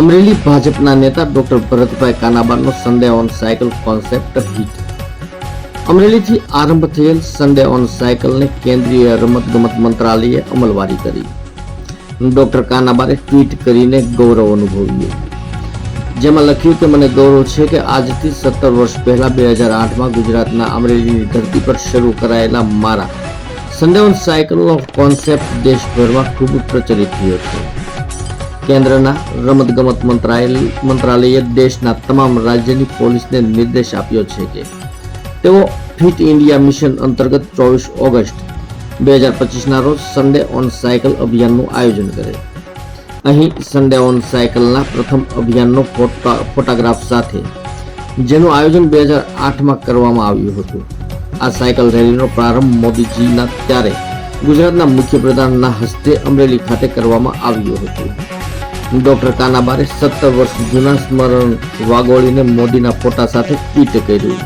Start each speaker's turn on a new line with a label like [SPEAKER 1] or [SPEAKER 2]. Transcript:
[SPEAKER 1] અમરેલી ભાજપના નેતા doctor Bharatbhai કાનાબાનો Sunday on cycle concept hit અમરેલીથી આરંભ થયેલ સન્ડે ઓન સાયકલને કેન્દ્રીય રમતગમત મંત્રાલયે અમલવારી કરી. ડોક્ટર કાનાબારે ટ્વીટ કરીને ગૌરવ અનુભવ્યું. જેમાં લખ્યું કે, મને ગૌરવ છે કે આજથી સત્તર વર્ષ પહેલા બે હજાર આઠમાં ગુજરાતના અમરેલીની ધરતી પર શરૂ કરાયેલા મારા સન્ડે ઓન સાયકલનો કોન્સેપ્ટ દેશભરમાં ખૂબ પ્રચલિત થયો છે. કેન્દ્રના રમતગમત મંત્રાલય મંત્રાલયે દેશના તમામ રાજ્યની પોલીસને નિર્દેશ આપ્યો છે કે તેઓ ફિટ ઇન્ડિયા મિશન અંતર્ગત ચોવીસ ઓગસ્ટ બે હજાર પચીસના રોજ સન્ડે ઓન સાયકલ અભિયાનનું આયોજન કરે. અહીં સન્ડે ઓન સાયકલના પ્રથમ અભિયાનનો ફોટા ફોટોગ્રાફ સાથે જેનું આયોજન બે હજાર આઠમાં કરવામાં આવ્યું હતું. આ સાયકલ રેલીનો પ્રારંભ મોદીજીના ત્યારે ગુજરાતના મુખ્યપ્રધાનના હસ્તે અમરેલી ખાતે કરવામાં આવ્યો હતો. ડોક્ટર કાનાબારે સત્તર વર્ષ જૂના સ્મરણ વાગોળીને મોદીના ફોટા સાથે ટ્વીટ કર્યું.